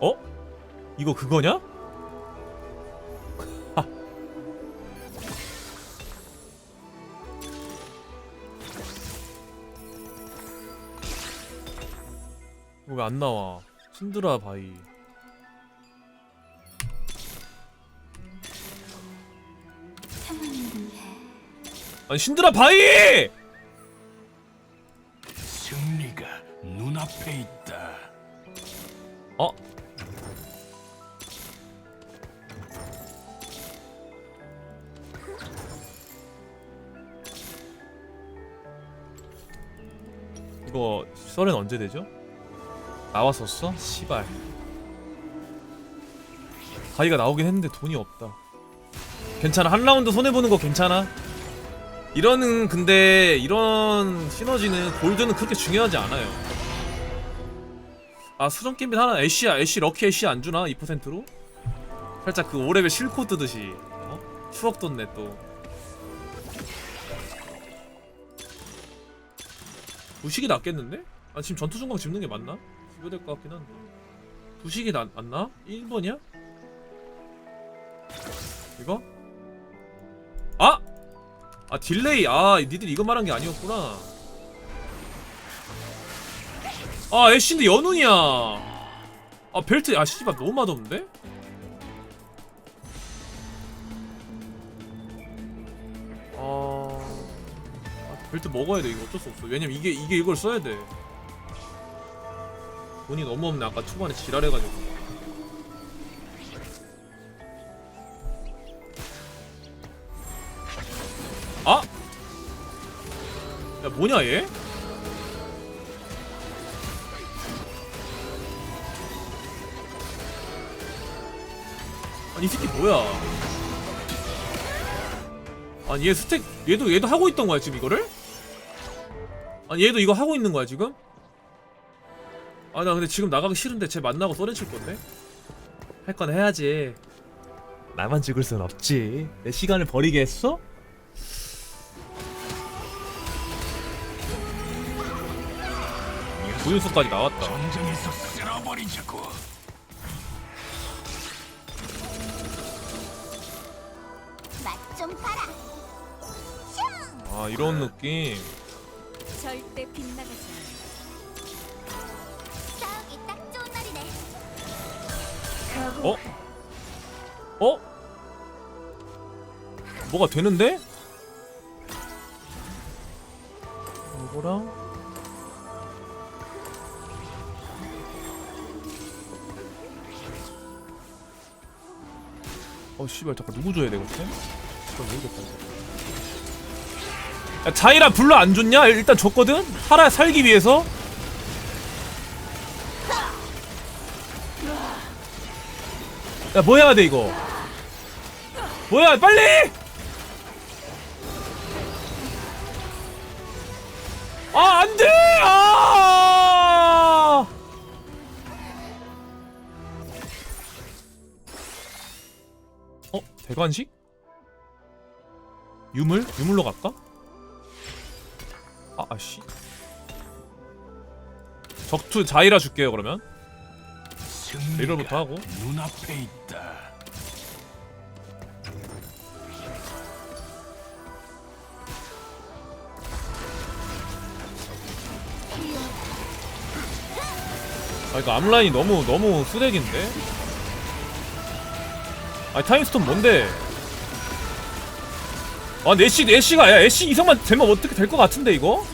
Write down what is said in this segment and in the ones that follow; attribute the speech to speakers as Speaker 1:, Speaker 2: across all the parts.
Speaker 1: 어? 이거 그거냐? 왜 안 나와? 신드라 바이. 아니 신드라 바이! 이거 썰은 언제 되죠? 나왔었어? 시발. 가이가 나오긴 했는데 돈이 없다. 괜찮아. 한 라운드 손해보는 거 괜찮아? 이러는 근데 이런 시너지는 골드는 그렇게 중요하지 않아요. 아 수정 게임빗 하나 애쉬야. 애쉬 럭키 애쉬 안 주나? 2%로? 살짝 그 5레벨 실코 뜨듯이. 어? 추억 돋네 또 부식이 낫겠는데? 아 지금 전투 중광 집는 게 맞나? 집어야 될것 같긴 한데 부식이 나, 안 나? 1번이야? 이거? 아! 아 딜레이 아 니들 이거 말한 게 아니었구나 아 애쉬인데 연운이야 아 벨트 아 씨발 너무 맛없는데? 벨트 먹어야 돼 이거 어쩔 수 없어 왜냐면 이게 이게 이걸 써야 돼 돈이 너무 없네 아까 초반에 지랄해가지고 아! 야 뭐냐 얘? 아니 이 새끼 뭐야? 아니 얘 스택 얘도 얘도 하고 있던 거야 지금 이거를? 아니 얘도 이거 하고 있는 거야 지금? 아 나 근데 지금 나가기 싫은데 쟤 만나고 쏘렌 칠 건데? 할 건 해야지 나만 죽을 순 없지 내 시간을 버리게 했어? 고윤수까지 나왔다
Speaker 2: 전장에서 쓸어버리자고.
Speaker 3: 맛좀 봐라. 슝!
Speaker 1: 아 이런 느낌
Speaker 3: 절대 빗나가지 않아. 싸우기 딱 좋은 날이네.
Speaker 1: 어? 어? 뭐가 되는데? 이거랑 어 씨발 잠깐 누구 줘야 되겠지? 잠깐 모르겠다 야 자이라 불러 안 줬냐? 일단 줬거든? 살아 살기 위해서 야 뭐 해야 돼 이거 뭐야 빨리 아 안 돼 아 어? 대관식? 유물? 유물로 갈까? 아 아씨 적투 자이라 줄게요 그러면 이걸부터 하고.
Speaker 2: 눈앞에 있다.
Speaker 1: 아 이거 앞라인이 너무 너무 쓰레기인데? 아니 타임스톤 뭔데? 아 애쉬 애쉬가 야 애쉬 이성만 되면 어떻게 될 것 같은데 이거?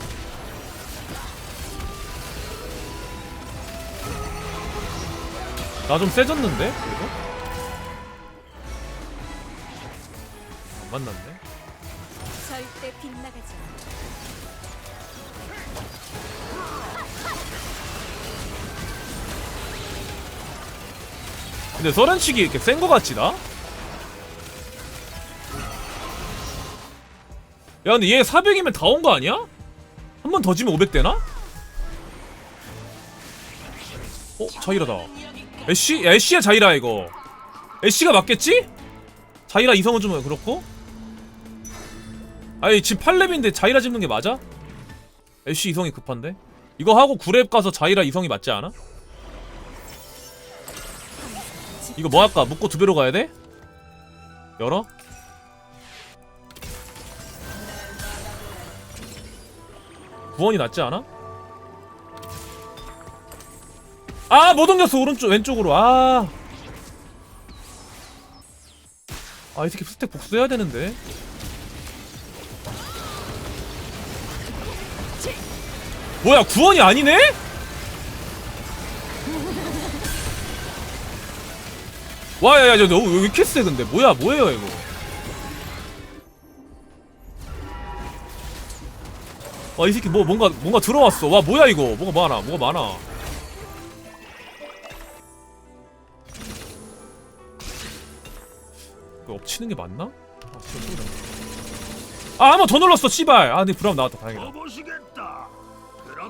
Speaker 1: 나 좀 세졌는데? 그래도? 안 만났네?
Speaker 3: 절대 빗나가지.
Speaker 1: 근데 서렌치기 이렇게 센 거 같지 나? 야 근데 얘 400이면 다 온 거 아니야? 한 번 더 지면 500 되나? 어? 자이라다 애쉬? 야 애쉬야 자이라 이거 애쉬가 맞겠지? 자이라 이성은 좀 그렇고 아니 지금 8렙인데 자이라 집는 게 맞아? 애쉬 이성이 급한데? 이거 하고 9렙 가서 자이라 이성이 맞지 않아? 이거 뭐 할까? 묶고 두 배로 가야 돼? 열어? 구원이 낫지 않아? 아! 못 옮겼어 오른쪽 왼쪽으로 아! 아 이 새끼 스택 복수해야 되는데 뭐야 구원이 아니네? 와, 야, 야, 너왜 이렇게 세, 근데? 뭐야, 뭐예요, 이거? 와, 이 새끼 뭐, 뭔가, 뭔가 들어왔어. 와, 뭐야, 이거? 뭐가 많아, 뭐가 많아. 이거 엎치는 게 맞나? 아, 진짜. 아, 한번 더 눌렀어, 씨발! 아, 근데 브라움 나왔다, 다행이다.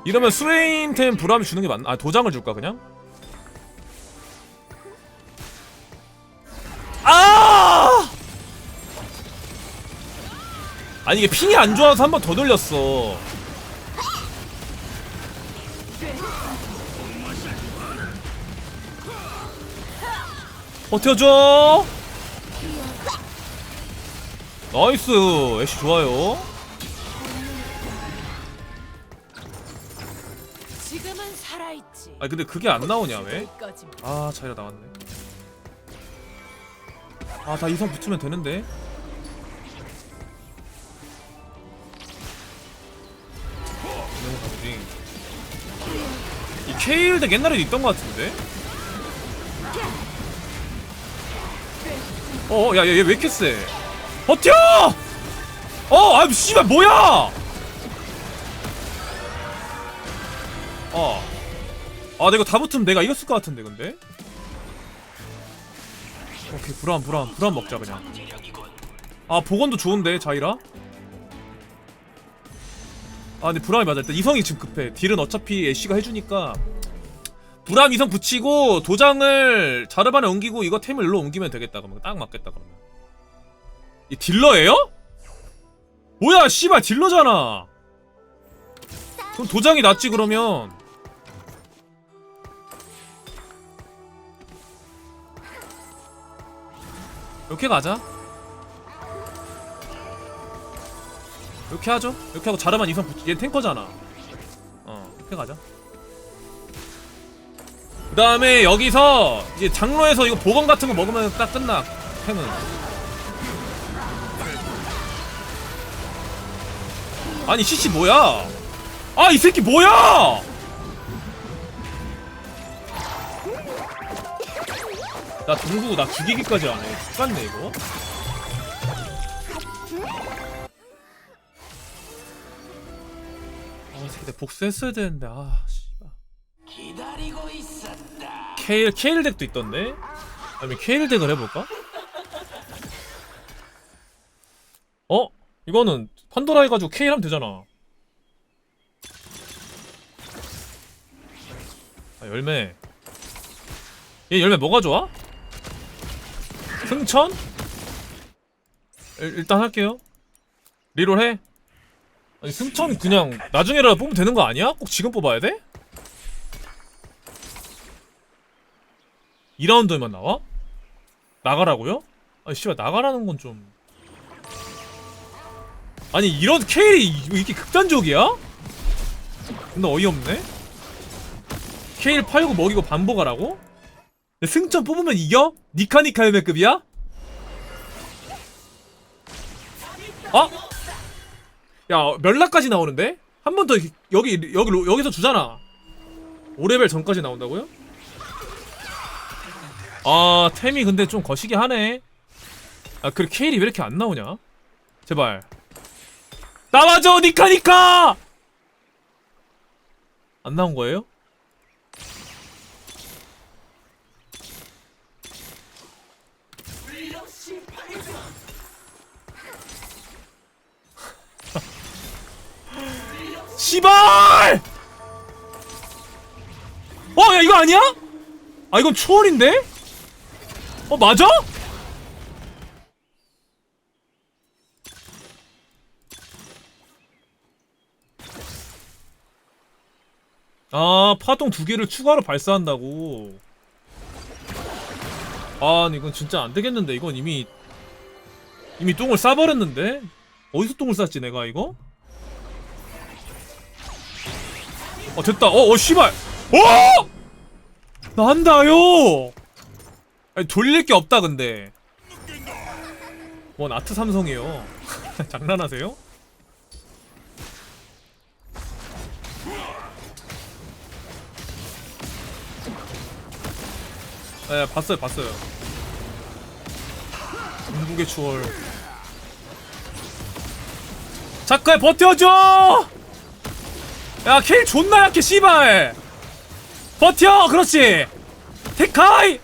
Speaker 1: 이러면 스웨인템 브라움이 주는 게 맞나? 아, 도장을 줄까, 그냥? 아! 아니 이게 핑이 안 좋아서 한 번 더 돌렸어. 버텨줘. 나이스, 애쉬 좋아요.
Speaker 4: 지금은 살아있지.
Speaker 1: 아 근데 그게 안 나오냐 왜? 아 자이라 나왔네. 아 다 이성 붙으면 되는데. 케일 덱 옛날에도 있던 것 같은데. 어, 야, 얘왜 이렇게 세? 버텨! 어, 아, 씨발, 뭐야! 어. 아, 이거 다 붙으면 내가 이겼을 것 같은데, 근데? 오케이, 불안, 불안, 불안 먹자, 그냥. 아, 복원도 좋은데, 자이라? 아, 근데 불안이 맞아. 일단 이성이 지금 급해. 딜은 어차피 애쉬가 해주니까. 불안 이성 붙이고, 도장을 자르반에 옮기고, 이거 템을 일로 옮기면 되겠다. 그러면 딱 맞겠다, 그러면. 이 딜러예요? 뭐야, 씨발, 딜러잖아. 그럼 도장이 낫지, 그러면. 이렇게 가자. 이렇게 하죠. 이렇게 하고 자르만 이성 붙. 얘 탱커잖아. 어, 이렇게 가자. 그 다음에 여기서 이제 장로에서 이거 보건 같은 거 먹으면 딱 끝나. 템은. 아니 CC 뭐야? 아 이 새끼 뭐야? 나 동구 나 죽이기까지 안 해. 죽겠네 이거. 복수했어야 되는데 아 씨발. 케일 케일 덱도 있던데. 아니면 케일 덱을 해볼까? 어? 이거는 판도라 해가지고 케일 하면 되잖아. 아 열매. 얘 열매 뭐가 좋아? 승천? 일, 일단 할게요. 리롤 해. 아니 승천 그냥 나중에라도 뽑으면 되는 거 아니야? 꼭 지금 뽑아야 돼? 2라운드에만 나와? 나가라고요? 아니 씨발 나가라는 건 좀 아니 이런 케일이 이렇게 극단적이야? 근데 어이없네 케일 팔고 먹이고 반복하라고? 승천 뽑으면 이겨? 니카니카 열매급이야? 아? 야 멸라까지 나오는데? 한 번 더 여기 여기 여기서 주잖아 5레벨 전까지 나온다고요? 아 템이 근데 좀 거시기 하네 아 그래 케일이 왜 이렇게 안 나오냐 제발 나와줘 니카 니카 안 나온 거예요? 씨발! 어, 야, 이거 아니야? 아, 이건 초월인데? 어, 맞아? 아, 파동 두 개를 추가로 발사한다고. 아 이건 진짜 안 되겠는데 이건 이미 이미 똥을 싸버렸는데 어디서 똥을 쌌지 내가 이거? 어 됐다. 어어 씨발. 어? 난다요! 아니 돌릴 게 없다 근데. 뭔 아트 삼성이요? 장난하세요? 네 봤어요 봤어요. 중국의 추월. 자크야 버텨줘 야 킬 존나 약해 씨발. 버텨 그렇지. 테카이.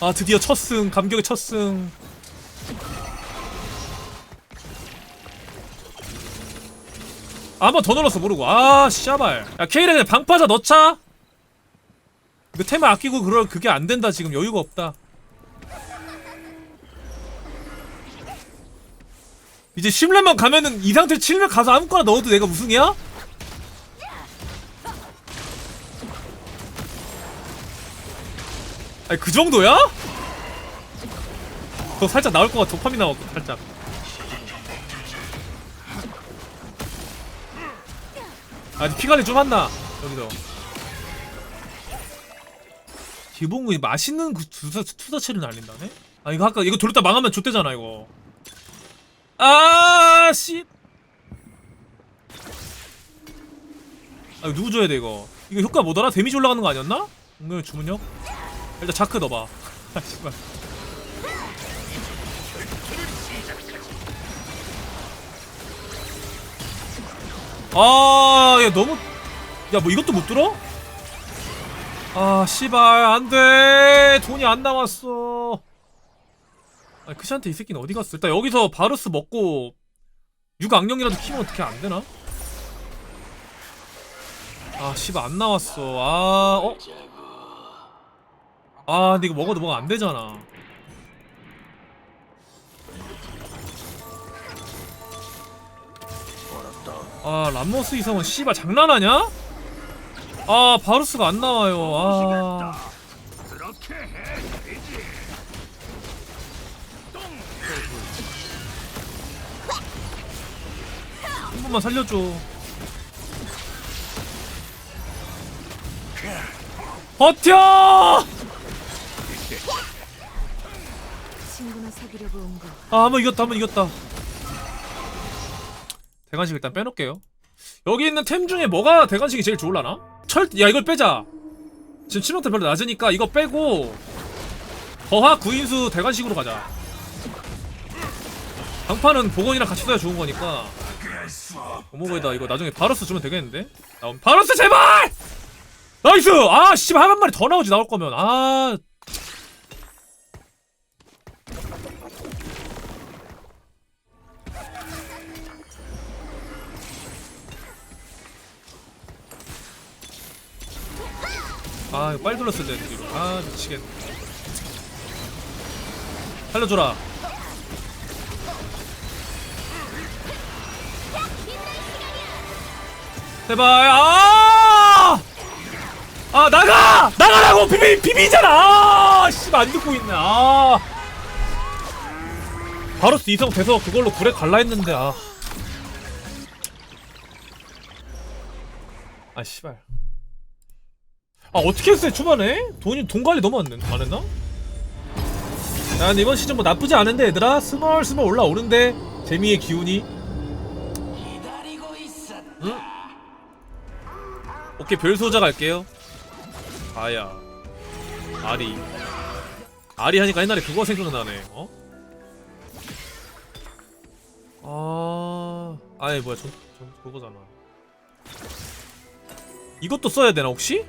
Speaker 1: 아 드디어 첫승 감격의 첫승. 한번더 눌렀어 모르고. 아 씨발. 야 케이렌 방파자 넣자. 그 템을 아끼고 그럴 그게 안 된다 지금. 여유가 없다. 이제 10렙만 가면은 이 상태 7렙 가서 아무거나 넣어도 내가 우승이야? 아니 그 정도야? 너 살짝 나올 것 같아 도파민 나왔고 살짝 아직 피관리 좀 한나 여기서 기본군이 맛있는 그 투사, 투사체를 날린다네? 아 이거 아까 이거 돌렸다 망하면 좆대잖아 이거 아씨 아 이거 누구 줘야 돼 이거 이거 효과 뭐더라? 데미지 올라가는 거 아니었나? 응급 주문력? 일단 자크 넣어봐 아 씨발 아야 너무 야 뭐 이것도 못 들어? 아 씨발 안돼 돈이 안 남았어 아 크시한테 이 새끼는 어디 갔어 일단 여기서 바루스 먹고 육악령이라도 키면 어떻게 안 되나? 아 씨발 안 나왔어 아 어? 아 근데 이거 먹어도 뭐가 안 되잖아 아 람머스 이성은 씨발 장난하냐? 아 바루스가 안 나와요 아
Speaker 2: 그렇게 해 되지.
Speaker 1: 한 번만 살려줘. 버텨! 아, 한번 이겼다, 한번 이겼다. 대관식 일단 빼놓을게요. 여기 있는 템 중에 뭐가 대관식이 제일 좋을라나? 철, 야, 이걸 빼자. 지금 치명타 별로 낮으니까 이거 빼고, 거하 구인수 대관식으로 가자. 방파는 복원이랑 같이 써야 좋은 거니까. 어머거기다 이거 나중에 바로스 주면 되겠는데? 나온 바로스 제발! 나이스! 아 씨발 한 마리 더 나오지 나올 거면 아 아 이거 빨리 돌렸어야 되는데 뒤로 아 미치겠네 살려줘라 제발 아! 아 나가! 나가라고 비비 비비잖아! 아 씨발 안 듣고 있네. 아. 바로스 이성 돼서 그걸로 굴에 갈라 했는데 아. 아 씨발. 아 어떻게 했어요 초반에? 돈이 돈 관리 너무 안, 했- 안 했나? 야 이번 시즌 뭐 나쁘지 않은데 얘들아 스멀스멀 올라오는데 재미의 기운이
Speaker 2: 있었다.
Speaker 1: 오케이 별소자 갈게요 아야 아리 아리 하니까 옛날에 그거 생각나네 어? 아... 아이 뭐야 전, 전 그거잖아 이것도 써야 되나 혹시?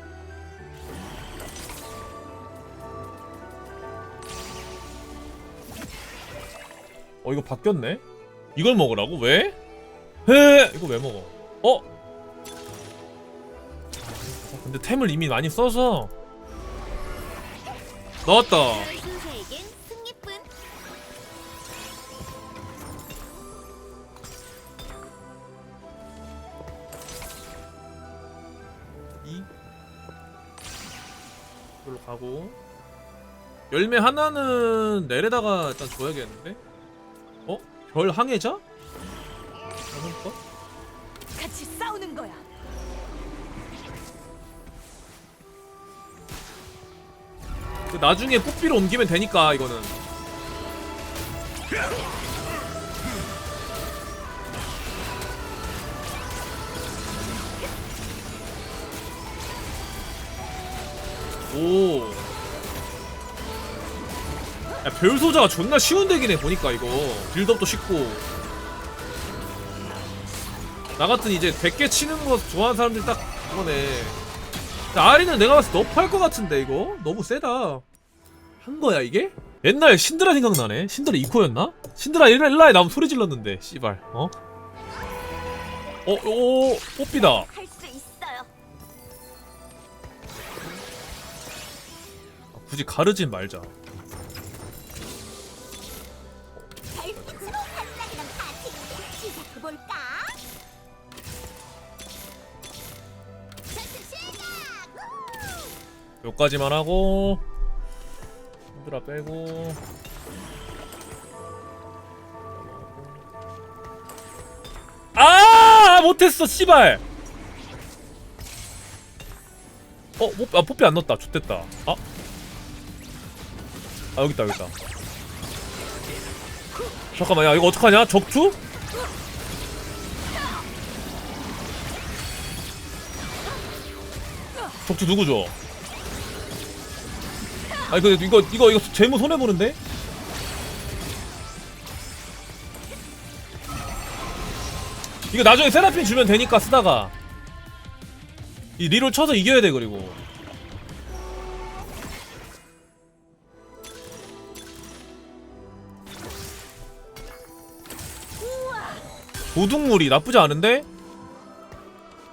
Speaker 1: 어 이거 바뀌었네? 이걸 먹으라고? 왜? 해 이거 왜 먹어? 어? 근데 템을 이미 많이 써서 넣었다. 이 가고 열매 하나는 내려다가 일단 줘야겠는데? 어? 별 항해자? 거?
Speaker 4: 같이 싸우는 거야.
Speaker 1: 그 나중에 뽀삐로 옮기면 되니까 이거는 오. 야, 별소자가 존나 쉬운 덱이네 보니까 이거 빌드업도 쉽고 나 같은 이제 100개 치는 거 좋아하는 사람들 딱 그거네 아리는 내가 봤을 때 너프할 것 같은데 이거 너무 세다 한 거야 이게? 옛날 신드라 생각나네 신드라 2코였나? 신드라 1라에 나오면 소리 질렀는데 씨발 어? 어? 오 뽀삐다
Speaker 3: 있어요.
Speaker 1: 굳이 가르진 말자 여기까지만 하고 신드라 빼고 아 못했어 씨발 어? 뽀, 아 뽀삐 안 넣었다 좋됐다 아? 아 여깄다 여깄다 잠깐만 야 이거 어떡하냐 적투? 적투 누구 줘? 아니 근데 이거 이거 이거 재무 손해 보는데? 이거 나중에 세라핀 주면 되니까 쓰다가 이 리롤 쳐서 이겨야 돼 그리고 도둑물이 나쁘지 않은데?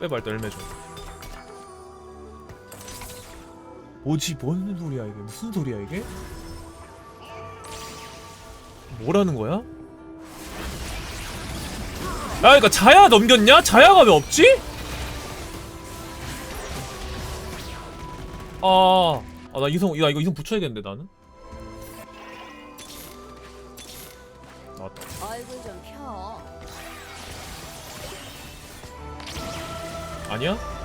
Speaker 1: 빼봐 일단 열매 좀 뭐지 뭔 소리야 이게 무슨 소리야 이게? 뭐라는 거야? 야 그니까 자야 넘겼냐? 자야가 왜 없지? 아, 아 나 이성, 야 이거 이성 붙여야겠는데 나는. 나왔다.
Speaker 4: 얼굴 좀 펴.
Speaker 1: 아니야?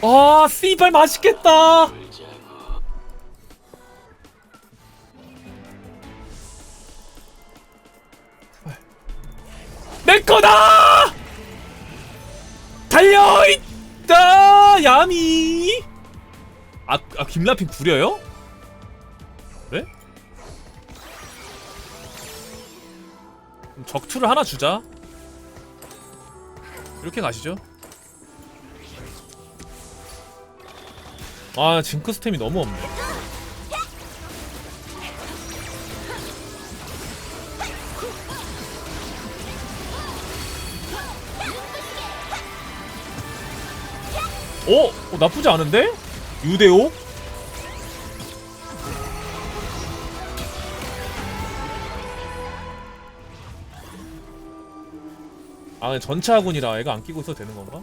Speaker 1: 아, 씨발 맛있겠다. 내 거다! 달려 있다, 야미. 아, 아 김라핀 부려요? 그래? 적투를 하나 주자. 이렇게 가시죠. 아 징크 스템이 너무 없네 오! 어, 나쁘지 않은데? 유대오? 아 근데 전차 아군이라 애가 안 끼고 있어도 되는 건가?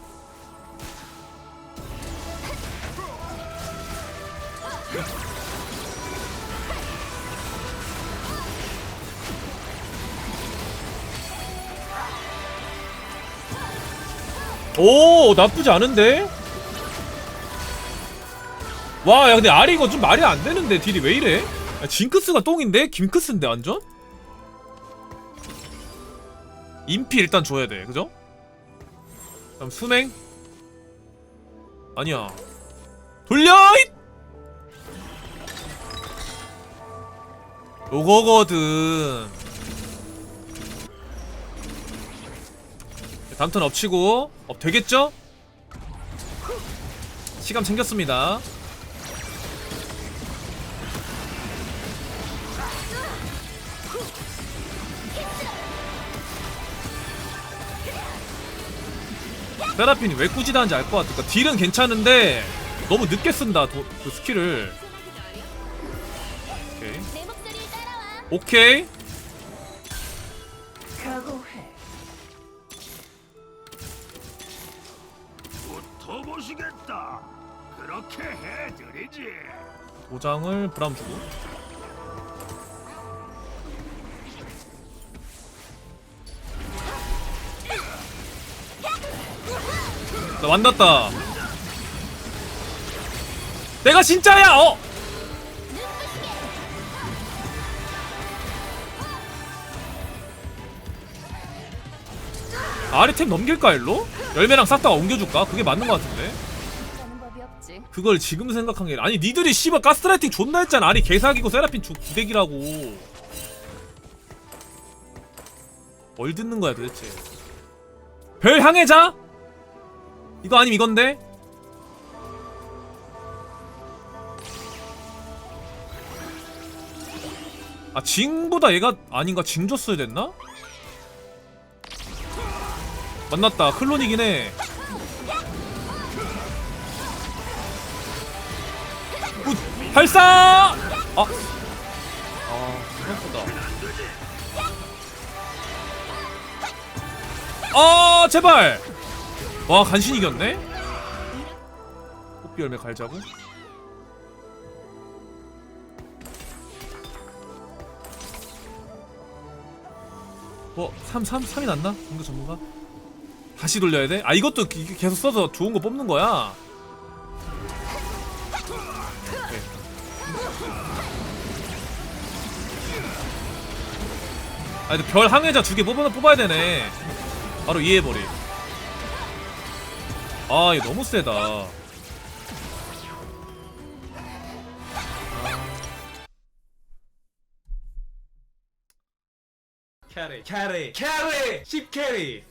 Speaker 1: 오 나쁘지 않은데? 와 야 근데 아리 이거 좀 말이 안 되는데 딜이 왜 이래? 야, 징크스가 똥인데? 김크스인데 완전? 인피 일단 줘야 돼 그죠? 그럼 수맹? 아니야 돌려! 잇! 요거거든 다음 턴 엎치고. 업 되겠죠? 시간 챙겼습니다. 세라핀이 왜 꾸지다는지 알 것 같아 그러니까 딜은 괜찮은데 너무 늦게 쓴다 도, 그 스킬을. 오케이. 오케이
Speaker 2: 보시겠다. 그렇게 해드리지.
Speaker 1: 도장을 브람 주고 나 만났다 내가 진짜야 어 아리템 넘길까 일로? 열매랑 싹 다 옮겨줄까? 그게 맞는 것 같은데
Speaker 4: 라는 법이 없지.
Speaker 1: 그걸 지금 생각한 게 아니 니들이 씨발 가스라이팅 존나 했잖아 아니 개사기고 세라핀 주, 부대기라고 뭘 듣는 거야 도대체 별 향해자? 이거 아님 이건데? 아 징보다 얘가 아닌가 징 줬어야 됐나? 만났다 클론이긴 해 우, 발사! 아, 아 생각보다. 아 제발. 와 간신히 이겼네. 꽃비 열매 갈자고. 어, 3, 3, 3이 났나? 공격 전문가? 다시 돌려야 돼? 아, 이것도 기- 계속 써서 좋은 거 뽑는 거야? 아, 근데 별 항해자 두 개 뽑아, 뽑아야 되네. 바로 이해해버리. 아, 이거 너무 세다. 캐리, 캐리, 캐리! 10 캐리!